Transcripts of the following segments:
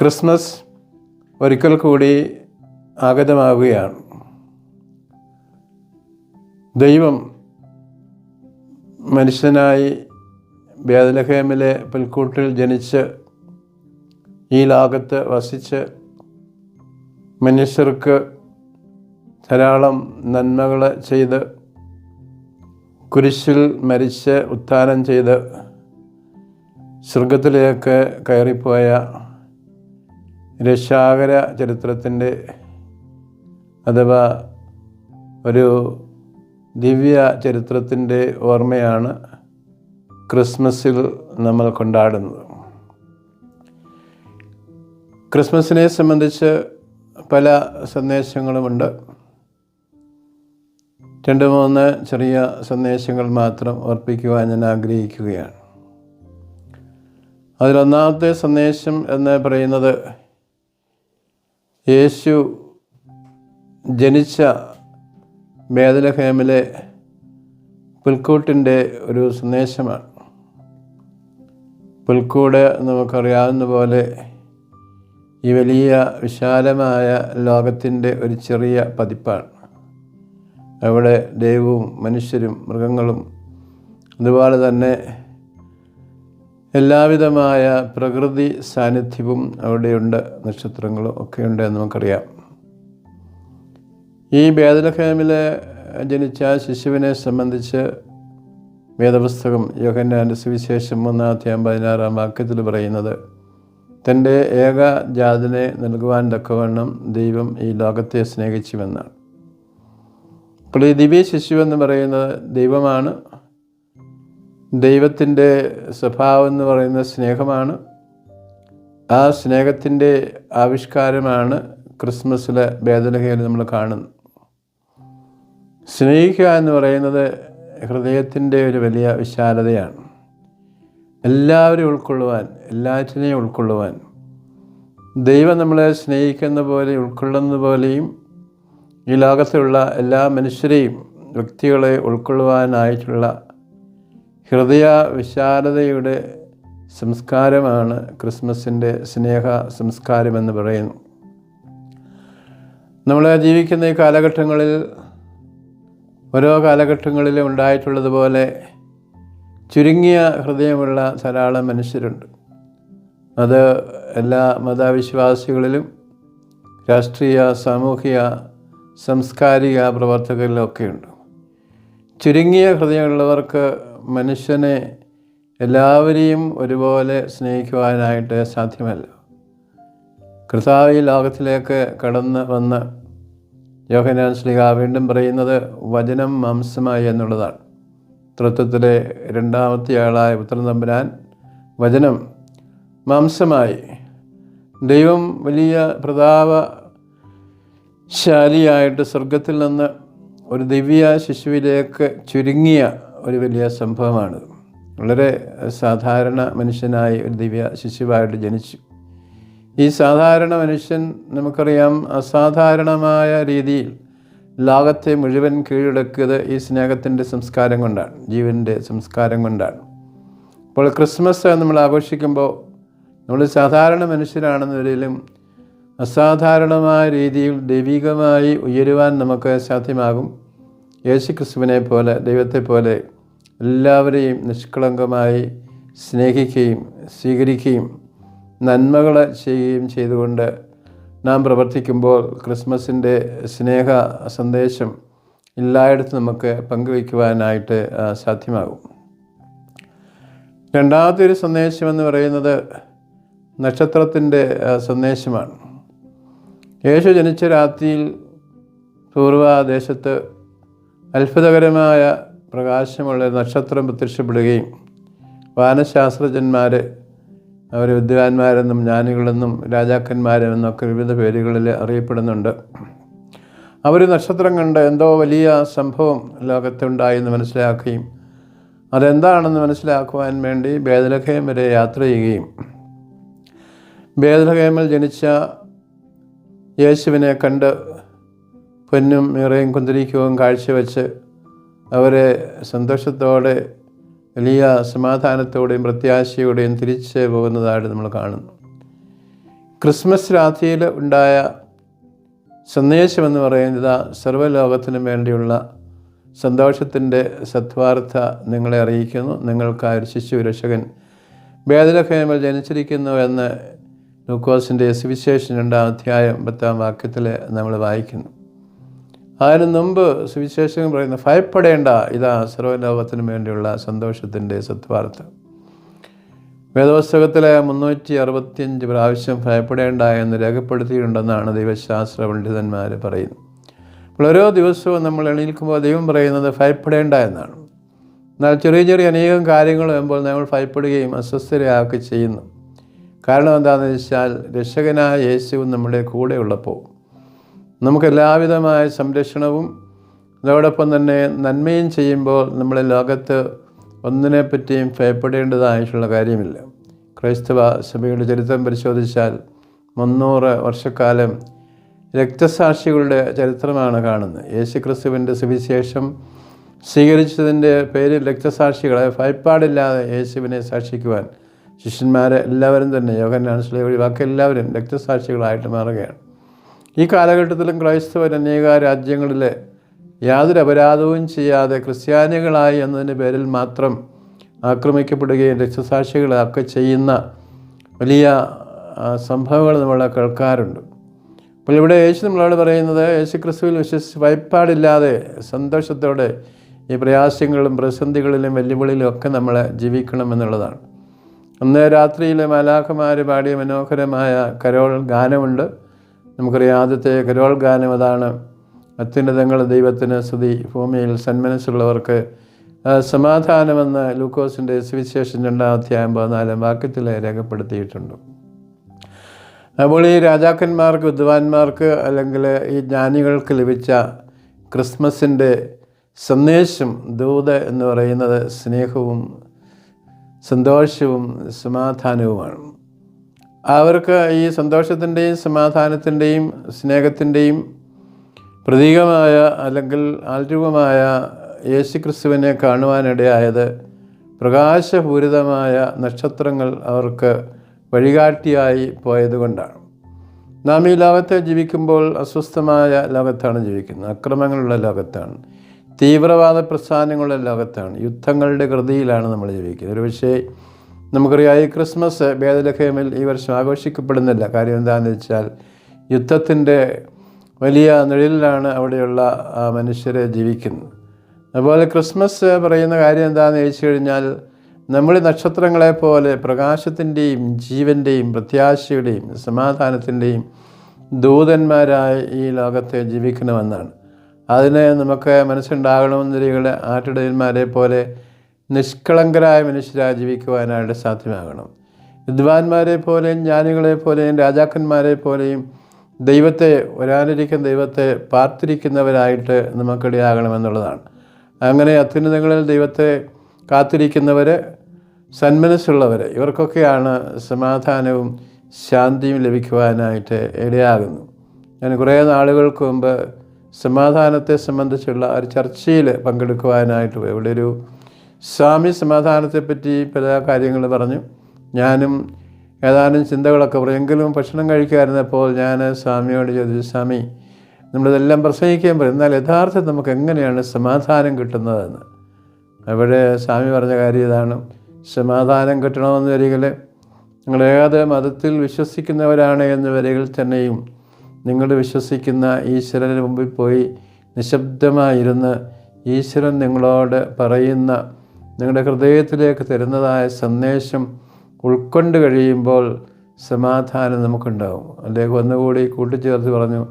Christmas ഒരിക്കൽ കൂടി ആഗതമാവുകയാണ്. ദൈവം മനുഷ്യനായി ബേദലഹേമിലെ പുൽക്കൂട്ടിൽ ജനിച്ച് ഈ ലോകത്ത് വസിച്ച് മനുഷ്യർക്ക് ധാരാളം നന്മകൾ ചെയ്ത് കുരിശിൽ മരിച്ച് ഉത്ഥാനം ചെയ്ത് സ്വർഗത്തിലേക്ക് കയറിപ്പോയ രക്ഷാകര ചരിത്രത്തിന്റെ അഥവാ ഒരു ദിവ്യ ചരിത്രത്തിന്റെ ഓർമ്മയാണ് ക്രിസ്മസിൽ നമ്മൾ കൊണ്ടാടുന്നത്. ക്രിസ്മസിനെ സംബന്ധിച്ച് പല സന്ദേശങ്ങളുമുണ്ട്. രണ്ട് മൂന്ന് ചെറിയ സന്ദേശങ്ങൾ മാത്രം ഓർപ്പിക്കുവാൻ ഞാൻ ആഗ്രഹിക്കുകയാണ്. അതിലൊന്നാമത്തെ സന്ദേശം എന്ന് പറയുന്നത് യേശു ജനിച്ച മേദലഹേമിലെ പുൽക്കൂട്ടിന്റെ ഒരു സന്ദേശമാണ്. പുൽക്കൂട് നമുക്കറിയാവുന്ന പോലെ ഈ വലിയ വിശാലമായ ലോകത്തിന്റെ ഒരു ചെറിയ പതിപ്പാണ്. അവിടെ ദൈവവും മനുഷ്യരും മൃഗങ്ങളും അതുപോലെ തന്നെ എല്ലാവിധമായ പ്രകൃതി സാന്നിധ്യവും അവിടെയുണ്ട്. നക്ഷത്രങ്ങളും ഒക്കെയുണ്ട് എന്ന് നമുക്കറിയാം. ഈ ബേദലഹേമിൽ ജനിച്ച ശിശുവിനെ സംബന്ധിച്ച് വേദപുസ്തകം യോഹന്നാന്റെ സുവിശേഷം മൂന്നാമത്തെയാം പതിനാറാം വാക്യത്തിൽ പറയുന്നത് തന്റെ ഏക ജാതിനെ നൽകുവാൻ തക്കവണ്ണം ദൈവം ഈ ലോകത്തെ സ്നേഹിച്ചുവെന്നാണ്. അപ്പോൾ ഈ ദിവ്യ ശിശു എന്ന് പറയുന്നത് ദൈവമാണ്. ദൈവത്തിന്റെ സ്വഭാവം എന്ന് പറയുന്ന സ്നേഹമാണ്. ആ സ്നേഹത്തിന്റെ ആവിഷ്കാരമാണ് ക്രിസ്മസിലെ ഭേദലഹയിൽ നമ്മൾ കാണുന്നത്. സ്നേഹിക്കുക എന്ന് പറയുന്നത് ഹൃദയത്തിന്റെ ഒരു വലിയ വിശാലതയാണ്. എല്ലാവരും ഉൾക്കൊള്ളുവാൻ എല്ലാറ്റിനെയും ഉൾക്കൊള്ളുവാൻ. ദൈവം നമ്മളെ സ്നേഹിക്കുന്ന പോലെ ഉൾക്കൊള്ളുന്ന പോലെയും ഈ ലോകത്തിലുള്ള എല്ലാ മനുഷ്യരെയും വ്യക്തികളെ ഉൾക്കൊള്ളുവാനായിട്ടുള്ള ഹൃദയ വിശാലതയുടെ സംസ്കാരമാണ് ക്രിസ്മസിന്റെ സ്നേഹ സംസ്കാരമെന്ന് പറയുന്നു. നമ്മൾ ജീവിക്കുന്ന ഈ കാലഘട്ടങ്ങളിൽ ഓരോ കാലഘട്ടങ്ങളിലും ഉണ്ടായിട്ടുള്ളതുപോലെ ചുരുങ്ങിയ ഹൃദയമുള്ള ധാരാളം മനുഷ്യരുണ്ട്. അത് എല്ലാ മതവിശ്വാസികളിലും രാഷ്ട്രീയ സാമൂഹിക സാംസ്കാരിക പ്രവർത്തകരിലൊക്കെയുണ്ട് ചുരുങ്ങിയ ഹൃദയമുള്ളവർക്ക് മനുഷ്യനെ എല്ലാവരെയും ഒരുപോലെ സ്നേഹിക്കുവാനായിട്ട് സാധ്യമല്ല. കർത്താവ് ഈ ലോകത്തിലേക്ക് കടന്ന് വന്ന് യോഹനാൻ ശ്രീക വീണ്ടും പറയുന്നത് വചനം മാംസമായി എന്നുള്ളതാണ്. തൃത്വത്തിലെ രണ്ടാമത്തെ ആളായ പുത്രൻ തമ്പുരാൻ വചനം മാംസമായി. ദൈവം വലിയ പ്രതാപശാലിയായിട്ട് സ്വർഗത്തിൽ നിന്ന് ഒരു ദിവ്യ ശിശുവിലേക്ക് ചുരുങ്ങിയ ഒരു വലിയ സംഭവമാണ്. വളരെ സാധാരണ മനുഷ്യനായി ഒരു ദിവ്യ ശിശുവായിട്ട് ജനിച്ചു. ഈ സാധാരണ മനുഷ്യൻ നമുക്കറിയാം അസാധാരണമായ രീതിയിൽ ലോകത്തെ മുഴുവൻ കീഴടക്കിയത് ഈ സ്നേഹത്തിന്റെ സംസ്കാരം കൊണ്ടാണ് ജീവന്റെ സംസ്കാരം കൊണ്ടാണ്. അപ്പോൾ ക്രിസ്മസ് നമ്മൾ ആഘോഷിക്കുമ്പോൾ നമ്മൾ സാധാരണ മനുഷ്യരാണെന്ന നിലയിലും അസാധാരണമായ രീതിയിൽ ദൈവികമായി ഉയരുവാൻ നമുക്ക് സാധ്യമാകും. യേശു ക്രിസ്തുവിനെ പോലെ ദൈവത്തെ പോലെ എല്ലാവരെയും നിഷ്കളങ്കമായി സ്നേഹിക്കുകയും സ്വീകരിക്കുകയും നന്മകൾ ചെയ്യുകയും ചെയ്തുകൊണ്ട് നാം പ്രവർത്തിക്കുമ്പോൾ ക്രിസ്മസിന്റെ സ്നേഹ സന്ദേശം എല്ലായിടത്തും നമുക്ക് പങ്കുവയ്ക്കുവാനായിട്ട് സാധ്യമാകും. രണ്ടാമത്തെ ഒരു സന്ദേശം എന്ന് പറയുന്നത് നക്ഷത്രത്തിന്റെ സന്ദേശമാണ്. യേശു ജനിച്ച രാത്രിയിൽ പൂർവദേശത്ത് അത്ഭുതകരമായ പ്രകാശമുള്ള നക്ഷത്രം പ്രത്യക്ഷപ്പെടുകയും വാനശാസ്ത്രജ്ഞന്മാർ അവർ വിദ്വാൻമാരെന്നും ജ്ഞാനികളെന്നും രാജാക്കന്മാരെന്നൊക്കെ വിവിധ പേരുകളിൽ അറിയപ്പെടുന്നുണ്ട്. അവർ നക്ഷത്രം കണ്ട് എന്തോ വലിയ സംഭവം ലോകത്തുണ്ടായെന്ന് മനസ്സിലാക്കുകയും അതെന്താണെന്ന് മനസ്സിലാക്കുവാൻ വേണ്ടി ബേദലഖയം വരെ യാത്ര ചെയ്യുകയും ഭേദലഖയമിൽ ജനിച്ച യേശുവിനെ കണ്ട് പൊന്നും നിറയും കുന്തിരിക്കവും കാഴ്ചവെച്ച് അവരെ സന്തോഷത്തോടെ വലിയ സമാധാനത്തോടെയും പ്രത്യാശയോടെയും തിരിച്ച് പോകുന്നതായിട്ട് നമ്മൾ കാണുന്നു. ക്രിസ്മസ് രാത്രിയിൽ ഉണ്ടായ സന്ദേശമെന്ന് പറയുന്നത് സർവലോകത്തിനും വേണ്ടിയുള്ള സന്തോഷത്തിന്റെ സത്വാർത്ഥ നിങ്ങളെ അറിയിക്കുന്നു. നിങ്ങൾക്കായ ഒരു ശിശു രക്ഷകൻ വേദലഹേമൽ ജനിച്ചിരിക്കുന്നു എന്ന് ലൂക്കോസിന്റെ സുവിശേഷം രണ്ടാം അധ്യായം പത്താം വാക്യത്തിൽ നമ്മൾ വായിക്കുന്നു. അതിന് മുമ്പ് സുവിശേഷം പറയുന്ന ഭയപ്പെടേണ്ട ഇതാ സർവലോകത്തിന് വേണ്ടിയുള്ള സന്തോഷത്തിന്റെ സത്വാർത്ഥം വേദപുസ്തകത്തിലെ മുന്നൂറ്റി അറുപത്തിയഞ്ച് പ്രാവശ്യം ഭയപ്പെടേണ്ട എന്ന് രേഖപ്പെടുത്തിയിട്ടുണ്ടെന്നാണ് ദൈവശാസ്ത്ര പണ്ഡിതന്മാർ പറയുന്നത്. അപ്പോൾ ഓരോ ദിവസവും നമ്മൾ എണീൽക്കുമ്പോൾ ദൈവം പറയുന്നത് ഭയപ്പെടേണ്ട എന്നാണ്. എന്നാൽ ചെറിയ ചെറിയ അനേകം കാര്യങ്ങൾ വരുമ്പോൾ നമ്മൾ ഭയപ്പെടുകയും അസ്വസ്ഥരാക്കുകയും ചെയ്യുന്നു. കാരണം എന്താണെന്ന് വെച്ചാൽ രക്ഷകനായ യേശുവും നമ്മുടെ കൂടെ ഉള്ളപ്പോൾ നമുക്ക് എല്ലാവിധമായ സംരക്ഷണവും അതോടൊപ്പം തന്നെ നന്മയും ചെയ്യുമ്പോൾ നമ്മളെ ലോകത്ത് ഒന്നിനെപ്പറ്റിയും ഭയപ്പെടേണ്ടതായിട്ടുള്ള കാര്യമില്ല. ക്രൈസ്തവ സഭയുടെ ചരിത്രം പരിശോധിച്ചാൽ മുന്നൂറ് വർഷക്കാലം രക്തസാക്ഷികളുടെ ചരിത്രമാണ് കാണുന്നത്. യേശു ക്രിസ്തുവിന്റെ സുവിശേഷം സ്വീകരിച്ചതിന്റെ പേരിൽ രക്തസാക്ഷികളെ ഭയപ്പാടില്ലാതെ യേശുവിനെ സാക്ഷിക്കുവാൻ ശിഷ്യന്മാരെ എല്ലാവരും തന്നെ യോഗനാൻ സ്ലേവഴി ബാക്കി എല്ലാവരും രക്തസാക്ഷികളായിട്ട് മാറുകയാണ്. ഈ കാലഘട്ടത്തിലും ക്രൈസ്തവർ അനേക രാജ്യങ്ങളിൽ യാതൊരു അപരാധവും ചെയ്യാതെ ക്രിസ്ത്യാനികളായി എന്നതിന്റെ പേരിൽ മാത്രം ആക്രമിക്കപ്പെടുകയും രക്തസാക്ഷികളൊക്കെ ചെയ്യുന്ന വലിയ സംഭവങ്ങൾ നമ്മൾ കേൾക്കാറുണ്ട്. അപ്പോൾ ഇവിടെ യേശു നമ്മളോട് പറയുന്നത് യേശു ക്രിസ്തുവിൽ വിശ്വസിച്ച് ഭയപ്പാടില്ലാതെ സന്തോഷത്തോടെ ഈ പ്രയാസങ്ങളിലും പ്രതിസന്ധികളിലും വെല്ലുവിളിയിലും ഒക്കെ നമ്മൾ ജീവിക്കണം എന്നുള്ളതാണ്. അന്ന് രാത്രിയിലെ മലാഖമാർ പാടിയ മനോഹരമായ കരോൾ ഗാനമുണ്ട്. നമുക്കറിയാം ആദ്യത്തെ കരോൾ ഗാനം അതാണ് അത്യുന്നതങ്ങൾ ദൈവത്തിന് സ്തുതി. ഭൂമിയിൽ സന്മനസ്സുള്ളവർക്ക് സമാധാനമെന്ന് ലൂക്കോസിന്റെ സുവിശേഷം രണ്ടാം അധ്യായം പതിനാലാം വാക്യത്തിൽ രേഖപ്പെടുത്തിയിട്ടുണ്ട്. അപ്പോൾ ഈ രാജാക്കന്മാർക്ക് വിദ്വാൻമാർക്ക് അല്ലെങ്കിൽ ഈ ജ്ഞാനികൾക്ക് ലഭിച്ച ക്രിസ്മസിന്റെ സന്ദേശം ദൂത് എന്ന് പറയുന്നത് സ്നേഹവും സന്തോഷവും സമാധാനവുമാണ്. അവർക്ക് ഈ സന്തോഷത്തിന്റെയും സമാധാനത്തിന്റെയും സ്നേഹത്തിന്റെയും പ്രതീകമായ അല്ലെങ്കിൽ ആൽരൂപമായ യേശുക്രിസ്തുവിനെ കാണുവാനിടയായത് പ്രകാശപൂരിതമായ നക്ഷത്രങ്ങൾ അവർക്ക് വഴികാട്ടിയായി പോയതുകൊണ്ടാണ്. നാം ഈ ലോകത്തെ ജീവിക്കുമ്പോൾ അസ്വസ്ഥമായ ലോകത്താണ് ജീവിക്കുന്നത്. അക്രമങ്ങളുള്ള ലോകത്താണ്. തീവ്രവാദ പ്രസ്ഥാനങ്ങളുടെ ലോകത്താണ്. യുദ്ധങ്ങളുടെ കൃതിയിലാണ് നമ്മൾ ജീവിക്കുന്നത്. ഒരു പക്ഷേ നമുക്കറിയാം ഈ ക്രിസ്മസ് ഭേദലഹേമിൽ ഈ വർഷം ആഘോഷിക്കപ്പെടുന്നില്ല. കാര്യം എന്താണെന്ന് വെച്ചാൽ യുദ്ധത്തിന്റെ വലിയ നിഴലിലാണ് അവിടെയുള്ള മനുഷ്യരെ ജീവിക്കുന്നത്. അതുപോലെ ക്രിസ്മസ് പറയുന്ന കാര്യം എന്താണെന്ന് ചോദിച്ചു കഴിഞ്ഞാൽ നമ്മൾ നക്ഷത്രങ്ങളെ പോലെ പ്രകാശത്തിന്റെയും ജീവന്റെയും പ്രത്യാശയുടെയും സമാധാനത്തിന്റെയും ദൂതന്മാരായി ഈ ലോകത്തെ ജീവിക്കണമെന്നാണ്. അതിനെ നമുക്ക് മനസ്സുണ്ടാകണമെന്നിരികളെ ആട്ടിടയന്മാരെ പോലെ നിഷ്കളങ്കരായ മനുഷ്യരായി ജീവിക്കുവാനായിട്ട് സാധ്യമാകണം. വിദ്വാൻമാരെ പോലെയും ജ്ഞാനികളെ പോലെയും രാജാക്കന്മാരെ പോലെയും ദൈവത്തെ വരാനിരിക്കുന്ന ദൈവത്തെ പാർത്തിരിക്കുന്നവരായിട്ട് നമുക്കിടയാകണമെന്നുള്ളതാണ് അങ്ങനെ അത്യുന്നതങ്ങളിൽ ദൈവത്തെ കാത്തിരിക്കുന്നവർ സന്മനസ്സുള്ളവർ ഇവർക്കൊക്കെയാണ് സമാധാനവും ശാന്തിയും ലഭിക്കുവാനായിട്ട് ഇടയാകുന്നു. ഞാൻ കുറേ നാളുകൾക്ക് മുമ്പ് സമാധാനത്തെ സംബന്ധിച്ചുള്ള ഒരു ചർച്ചയിൽ പങ്കെടുക്കുവാനായിട്ട് ഇവിടെ ഒരു സ്വാമി സമാധാനത്തെപ്പറ്റി പല കാര്യങ്ങൾ പറഞ്ഞു. ഞാനും ഏതാനും ചിന്തകളൊക്കെ പറയും. എങ്കിലും ഭക്ഷണം കഴിക്കാതിരുന്നപ്പോൾ ഞാൻ സ്വാമിയോട് ചോദിച്ചു സ്വാമി നമ്മളിതെല്ലാം പ്രസംഗിക്കാൻ പറയും. എന്നാൽ യഥാർത്ഥത്തിൽ നമുക്ക് എങ്ങനെയാണ് സമാധാനം കിട്ടുന്നതെന്ന്? അവിടെ സ്വാമി പറഞ്ഞ കാര്യം ഇതാണ്. സമാധാനം കിട്ടണമെന്ന് വരികിൽ നിങ്ങൾ ഏത് മതത്തിൽ വിശ്വസിക്കുന്നവരാണ് എന്ന് വരികിൽ തന്നെയും നിങ്ങൾ വിശ്വസിക്കുന്ന ഈശ്വരന് മുമ്പിൽ പോയി നിശബ്ദമായിരുന്ന് ഈശ്വരൻ നിങ്ങളോട് പറയുന്ന നിങ്ങളുടെ ഹൃദയത്തിലേക്ക് തരുന്നതായ സന്ദേശം ഉൾക്കൊണ്ട് കഴിയുമ്പോൾ സമാധാനം നമുക്കുണ്ടാവും. അദ്ദേഹം ഒന്നുകൂടി കൂട്ടിച്ചേർത്ത് പറഞ്ഞു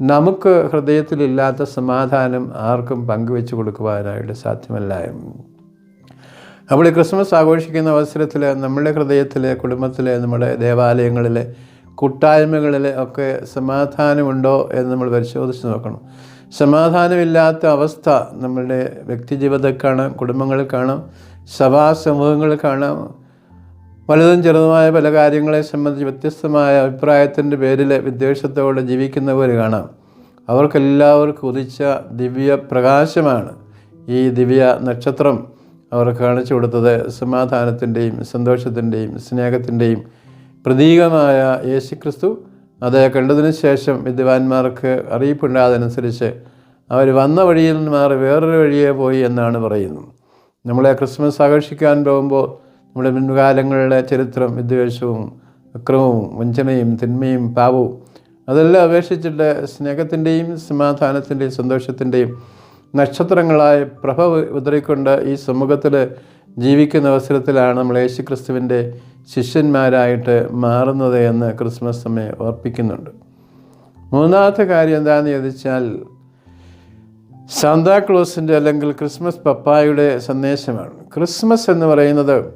നമുക്ക് ഹൃദയത്തിലില്ലാത്ത സമാധാനം ആർക്കും പങ്കുവെച്ച് കൊടുക്കുവാനായിട്ട് സാധ്യമല്ല നമ്മൾ ക്രിസ്മസ് ആഘോഷിക്കുന്ന അവസരത്തിൽ നമ്മുടെ ഹൃദയത്തിലെ കുടുംബത്തിലെ നമ്മുടെ ദേവാലയങ്ങളിലെ കൂട്ടായ്മകളിൽ ഒക്കെ സമാധാനമുണ്ടോ എന്ന് നമ്മൾ പരിശോധിച്ച് നോക്കണം. സമാധാനമില്ലാത്ത അവസ്ഥ നമ്മളുടെ വ്യക്തിജീവിതത്തിൽ കാണാം കുടുംബങ്ങളിൽ കാണാം സഭാ സമൂഹങ്ങളിൽ കാണാം. വലുതും ചെറുതുമായ പല കാര്യങ്ങളെ സംബന്ധിച്ച് വ്യത്യസ്തമായ അഭിപ്രായത്തിന്റെ പേരിൽ വിദ്വേഷത്തോടെ ജീവിക്കുന്നവർ കാണാം. അവർക്കെല്ലാവർക്കും ഉദിച്ച ദിവ്യ പ്രകാശമാണ് ഈ ദിവ്യ നക്ഷത്രം അവർ കാണിച്ചു കൊടുത്തത്. സമാധാനത്തിന്റെയും സന്തോഷത്തിന്റെയും സ്നേഹത്തിന്റെയും പ്രതീകമായ യേശുക്രിസ്തു അത് കണ്ടതിന് ശേഷം വിദ്വാൻമാർക്ക് അറിയിപ്പുണ്ടായതനുസരിച്ച് അവർ വന്ന വഴിയിൽ നിന്ന് മാറി വേറൊരു വഴിയെ പോയി എന്നാണ് പറയുന്നത്. നമ്മളെ ക്രിസ്മസ് ആഘോഷിക്കാൻ പോകുമ്പോൾ നമ്മുടെ മുൻകാലങ്ങളിലെ ചരിത്രം വിദ്വേഷവും അക്രമവും വഞ്ചനയും തിന്മയും പാപവും അതെല്ലാം അപേക്ഷിച്ചിട്ട് സ്നേഹത്തിന്റെയും സമാധാനത്തിന്റെയും സന്തോഷത്തിന്റെയും നക്ഷത്രങ്ങളായ പ്രഭ ഉതറിക്കൊണ്ട് ഈ സമൂഹത്തിൽ ജീവിക്കുന്ന അവസരത്തിലാണ് നമ്മൾ യേശു ക്രിസ്തുവിന്റെ ശിഷ്യന്മാരായിട്ട് മാറുന്നത് എന്ന് ക്രിസ്മസ് നമ്മെ ഓർപ്പിക്കുന്നുണ്ട്. മൂന്നാമത്തെ കാര്യം എന്താണെന്ന് ചോദിച്ചാൽ സാന്താക്ലോസിന്റെ അല്ലെങ്കിൽ ക്രിസ്മസ് പപ്പായുടെ സന്ദേശമാണ്. ക്രിസ്മസ് എന്ന് പറയുന്നത്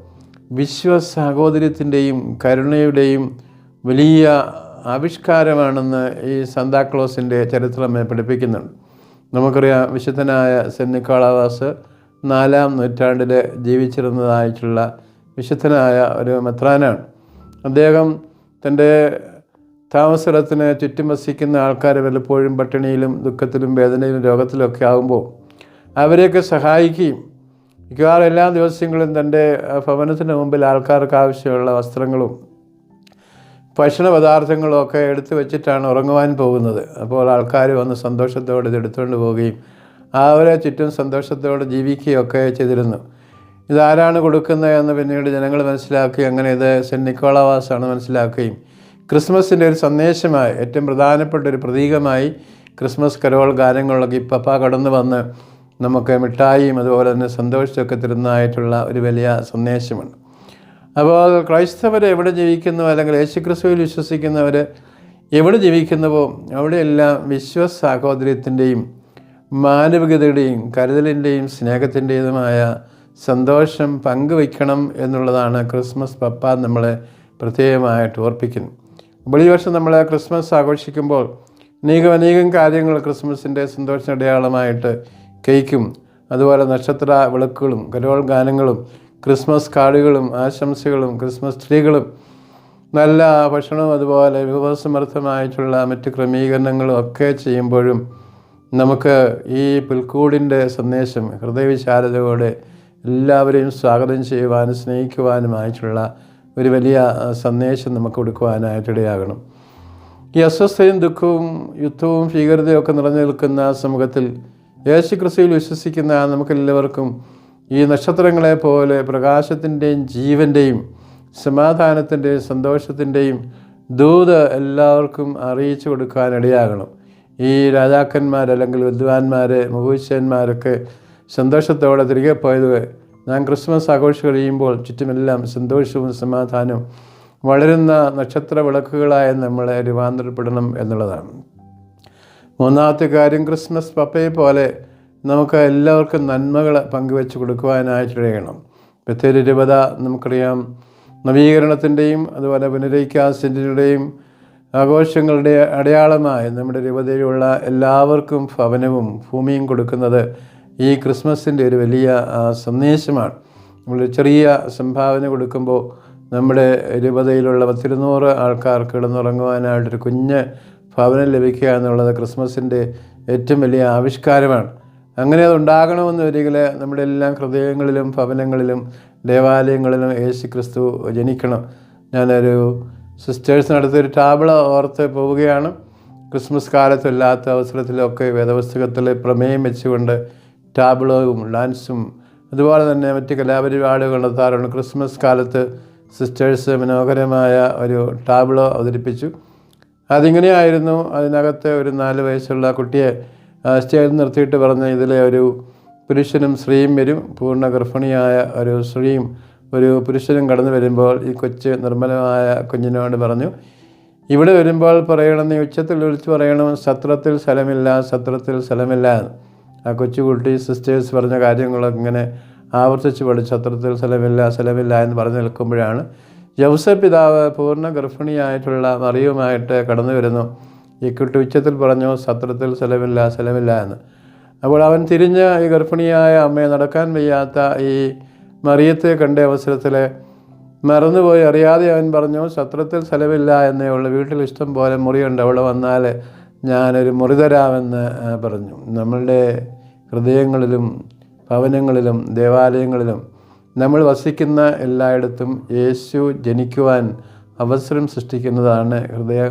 വിശ്വ സാഹോദര്യത്തിന്റെയും കരുണയുടെയും വലിയ ആവിഷ്കാരമാണെന്ന് ഈ സാന്താക്ലോസിന്റെ ചരിത്രം പഠിപ്പിക്കുന്നുണ്ട്. നമുക്കറിയാം വിശുദ്ധനായ സെന്റ് നാലാം നൂറ്റാണ്ടിൽ ജീവിച്ചിരുന്നതായിട്ടുള്ള വിശുദ്ധനായ ഒരു മെത്രാനാണ്. അദ്ദേഹം തന്റെ താമസസ്ഥലത്തിന് ചുറ്റും വസിക്കുന്ന ആൾക്കാർ വല്ലപ്പോഴും പട്ടിണിയിലും ദുഃഖത്തിലും വേദനയിലും രോഗത്തിലൊക്കെ ആകുമ്പോൾ അവരെയൊക്കെ സഹായിക്കുകയും മിക്കവാറും എല്ലാ ദിവസങ്ങളിലും തന്റെ ഭവനത്തിന് മുമ്പിൽ ആൾക്കാർക്ക് ആവശ്യമുള്ള വസ്ത്രങ്ങളും ഭക്ഷണ പദാർത്ഥങ്ങളൊക്കെ എടുത്തു വെച്ചിട്ടാണ് ഉറങ്ങുവാൻ പോകുന്നത്. അപ്പോൾ ആൾക്കാർ വന്ന് സന്തോഷത്തോടെ ഇത് എടുത്തുകൊണ്ട് പോവുകയും അവരെ ചുറ്റും സന്തോഷത്തോടെ ജീവിക്കുകയൊക്കെ ചെയ്തിരുന്നു. ഇതാരാണ് കൊടുക്കുന്നത് എന്ന് പിന്നീട് ജനങ്ങൾ മനസ്സിലാക്കുകയും അങ്ങനെ ഇത് സെന്റ് നിക്കോളവാസാണ് മനസ്സിലാക്കുകയും ക്രിസ്മസിന്റെ ഒരു സന്ദേശമായി ഏറ്റവും പ്രധാനപ്പെട്ട ഒരു പ്രതീകമായി ക്രിസ്മസ് കരോൾ ഗാനങ്ങളിലൊക്കെ ഇപ്പപ്പ കടന്നു വന്ന് നമുക്ക് മിഠായിയും അതുപോലെ തന്നെ സന്തോഷമൊക്കെ തരുന്നതായിട്ടുള്ള ഒരു വലിയ സന്ദേശമുണ്ട്. അപ്പോൾ ക്രൈസ്തവർ എവിടെ ജീവിക്കുന്നു? അല്ലെങ്കിൽ യേശുക്രിസ്തുവിൽ വിശ്വസിക്കുന്നവർ എവിടെ ജീവിക്കുന്നുവോ? അവിടെയെല്ലാം വിശ്വ സാഹോദര്യത്തിന്റെയും മാനവികതയുടെയും കരുതലിന്റെയും സ്നേഹത്തിന്റെതുമായ സന്തോഷം പങ്കുവയ്ക്കണം എന്നുള്ളതാണ് ക്രിസ്മസ് പപ്പ നമ്മളെ പ്രത്യേകമായിട്ട് ഓർപ്പിക്കുന്നു. അപ്പോൾ ഈ വർഷം നമ്മൾ ക്രിസ്മസ് ആഘോഷിക്കുമ്പോൾ അനേകം അനേകം കാര്യങ്ങൾ ക്രിസ്മസിന്റെ സന്തോഷ അടയാളമായിട്ട് കേക്കും അതുപോലെ നക്ഷത്ര വിളക്കുകളും കരോൾ ഗാനങ്ങളും ക്രിസ്മസ് കാർഡുകളും ആശംസകളും ക്രിസ്മസ് ട്രീകളും നല്ല ഭക്ഷണവും അതുപോലെ വിഭവസമർത്ഥമായിട്ടുള്ള മറ്റ് ക്രമീകരണങ്ങളും ഒക്കെ ചെയ്യുമ്പോഴും നമുക്ക് ഈ പുൽക്കൂടിന്റെ സന്ദേശം ഹൃദയവിശാലതയോടെ എല്ലാവരെയും സ്വാഗതം ചെയ്യുവാനും സ്നേഹിക്കുവാനുമായിട്ടുള്ള ഒരു വലിയ സന്ദേശം നമുക്ക് കൊടുക്കുവാനായിട്ടിടയാകണം ഈ അസ്വസ്ഥയും ദുഃഖവും യുദ്ധവും ഭീകരതയും ഒക്കെ നിറഞ്ഞു നിൽക്കുന്ന സമൂഹത്തിൽ യേശുക്രിസ്തുവിൽ വിശ്വസിക്കുന്ന നമുക്കെല്ലാവർക്കും ഈ നക്ഷത്രങ്ങളെ പോലെ പ്രകാശത്തിന്റെയും ജീവന്റെയും സമാധാനത്തിന്റെയും സന്തോഷത്തിന്റെയും ദൂത് എല്ലാവർക്കും അറിയിച്ചു കൊടുക്കാനിടയാകണം. ഈ രാജാക്കന്മാർ അല്ലെങ്കിൽ വിദ്വാൻമാർ മുഹൂശന്മാരൊക്കെ സന്തോഷത്തോടെ തിരികെ പോയത് ഞാൻ ക്രിസ്മസ് ആഘോഷം കഴിയുമ്പോൾ ചുറ്റുമെല്ലാം സന്തോഷവും സമാധാനവും വളരുന്ന നക്ഷത്ര വിളക്കുകളായി നമ്മളെ രൂപാന്തരപ്പെടണം എന്നുള്ളതാണ്. മൂന്നാമത്തെ കാര്യം ക്രിസ്മസ് പപ്പയെ പോലെ നമുക്ക് എല്ലാവർക്കും നന്മകൾ പങ്കുവെച്ച് കൊടുക്കുവാനായിട്ട് ബത്തേരി രൂപത നമുക്കറിയാം നവീകരണത്തിന്റെയും അതുപോലെ പുനരൈക്യാസിന്റെയും ആഘോഷങ്ങളുടെ അടയാളമായി നമ്മുടെ രൂപതയിലുള്ള എല്ലാവർക്കും ഭവനവും ഭൂമിയും കൊടുക്കുന്നത് ഈ ക്രിസ്മസിന്റെ ഒരു വലിയ സന്ദേശമാണ്. നമ്മൾ ചെറിയ സംഭാവന കൊടുക്കുമ്പോൾ നമ്മുടെ രൂപതയിലുള്ള പത്തിരുന്നൂറ് ആൾക്കാർക്ക് കിടന്നുറങ്ങുവാനായിട്ടൊരു കുഞ്ഞ് ഭവനം ലഭിക്കുക എന്നുള്ളത് ക്രിസ്മസിന്റെ ഏറ്റവും വലിയ ആവിഷ്കാരമാണ്. അങ്ങനെ അത് ഉണ്ടാകണമെന്ന് ഒരിക്കൽ നമ്മുടെ എല്ലാം ഹൃദയങ്ങളിലും ഭവനങ്ങളിലും ദേവാലയങ്ങളിലും യേശു ക്രിസ്തു ജനിക്കണം. ഞാനൊരു സിസ്റ്റേഴ്സിനടുത്തൊരു ടാബിള ഓർത്ത് പോവുകയാണ്. ക്രിസ്മസ് കാലത്തല്ലാത്ത അവസരത്തിലൊക്കെ വേദപുസ്തകത്തിൽ പ്രമേയം വെച്ചുകൊണ്ട് ടാബിളവും ഡാൻസും അതുപോലെ തന്നെ മറ്റ് കലാപരിപാടികൾ നടത്താറുണ്ട്. ക്രിസ്മസ് കാലത്ത് സിസ്റ്റേഴ്സ് മനോഹരമായ ഒരു ടാബ്ലോ അവതരിപ്പിച്ചു. അതിങ്ങനെയായിരുന്നു അതിനകത്ത് ഒരു നാല് വയസ്സുള്ള കുട്ടിയെ സ്റ്റേജിൽ നിർത്തിയിട്ട് പറഞ്ഞ ഇതിലെ ഒരു പുരുഷനും സ്ത്രീയും വരും. പൂർണ ഗർഭിണിയായ ഒരു സ്ത്രീയും ഒരു പുരുഷനും കടന്നു വരുമ്പോൾ ഈ കൊച്ച് നിർമ്മലമായ കുഞ്ഞിനോട് പറഞ്ഞു ഇവിടെ വരുമ്പോൾ പറയണമെന്ന് ഉച്ചത്തിൽ വിളിച്ച് പറയണം. സത്രത്തിൽ സ്ഥലമില്ല സത്രത്തിൽ സ്ഥലമില്ല. ആ കൊച്ചുകുട്ടി സിസ്റ്റേഴ്സ് പറഞ്ഞ കാര്യങ്ങളൊക്കെ ഇങ്ങനെ ആവർത്തിച്ച് പഠിച്ച് സത്രത്തിൽ സ്ഥലമില്ല സ്ഥലമില്ല എന്ന് പറഞ്ഞു നിൽക്കുമ്പോഴാണ് ജൗസ പിതാവ് പൂർണ ഗർഭിണിയായിട്ടുള്ള മറിയുമായിട്ട് കടന്നു വരുന്നു. ഈ കുട്ടി ഉച്ചത്തിൽ പറഞ്ഞു സത്രത്തിൽ സ്ഥലമില്ല സ്ഥലമില്ല എന്ന്. അപ്പോൾ അവൻ തിരിഞ്ഞ് ഈ ഗർഭിണിയായ അമ്മയെ നടക്കാൻ വയ്യാത്ത ഈ മറിയത്തെ കണ്ട അവസരത്തിൽ മറന്നുപോയി അറിയാതെ അവൻ പറഞ്ഞു സത്രത്തിൽ സ്ഥലമില്ല എന്നേ ഉള്ളൂ വീട്ടിൽ ഇഷ്ടം പോലെ മുറിയുണ്ട് അവിടെ വന്നാൽ ഞാനൊരു മുറി തരാമെന്ന് പറഞ്ഞു. നമ്മളുടെ ഹൃദയങ്ങളിലും ഭവനങ്ങളിലും ദേവാലയങ്ങളിലും നമ്മൾ വസിക്കുന്ന എല്ലായിടത്തും യേശു ജനിക്കുവാൻ അവസരം സൃഷ്ടിക്കുന്നതാണ് ഹൃദയ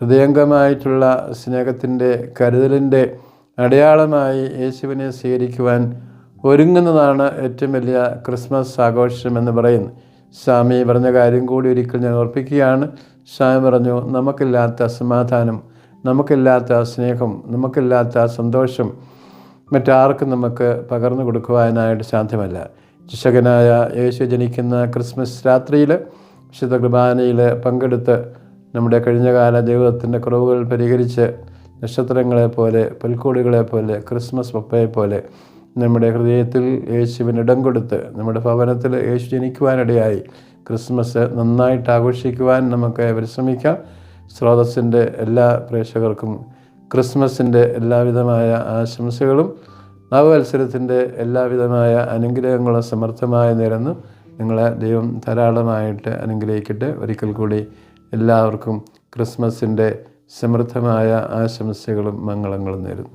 ഹൃദയംഗമായിട്ടുള്ള സ്നേഹത്തിന്റെ കരുതലിന്റെ അടയാളമായി യേശുവിനെ സ്വീകരിക്കുവാൻ ഒരുങ്ങുന്നതാണ് ഏറ്റവും വലിയ ക്രിസ്മസ് ആഘോഷം എന്ന് പറയുന്നത്. സ്വാമി പറഞ്ഞ കാര്യം കൂടി ഒരിക്കൽ ഞാൻ ഓർപ്പിക്കുകയാണ്. സ്വാമി പറഞ്ഞു നമുക്കില്ലാത്ത സമാധാനം നമുക്കില്ലാത്ത സ്നേഹം നമുക്കില്ലാത്ത സന്തോഷം മറ്റാർക്കും നമുക്ക് പകർന്നു കൊടുക്കുവാനായിട്ട് സാധ്യമല്ല. ശിക്ഷകനായ യേശു ജനിക്കുന്ന ക്രിസ്മസ് രാത്രിയിൽ വിശുദ്ധ കുർബാനയിൽ പങ്കെടുത്ത് നമ്മുടെ കഴിഞ്ഞ കാല ജീവിതത്തിന്റെ കുറവുകൾ പരിഹരിച്ച് നക്ഷത്രങ്ങളെ പോലെ ക്രിസ്മസ് പപ്പയെ പോലെ നമ്മുടെ ഹൃദയത്തിൽ യേശുവിന് ഇടം കൊടുത്ത് നമ്മുടെ ഭവനത്തിൽ യേശു ജനിക്കുവാനിടയായി ക്രിസ്മസ് നന്നായിട്ട് ആഘോഷിക്കുവാൻ നമുക്ക് പരിശ്രമിക്കാം. സ്രോതസ്സിന്റെ എല്ലാ പ്രേക്ഷകർക്കും ക്രിസ്മസിന്റെ എല്ലാവിധമായ ആശംസകളും. നവവത്സരത്തിന്റെ എല്ലാവിധമായ അനുഗ്രഹങ്ങളും സമർത്ഥമായി നേരുന്നു നിങ്ങളെ ദൈവം ധാരാളമായിട്ട് അനുഗ്രഹിക്കട്ടെ. ഒരിക്കൽ കൂടി എല്ലാവർക്കും ക്രിസ്മസിന്റെ സമൃദ്ധമായ ആശംസകളും മംഗളങ്ങളും നേരുന്നു.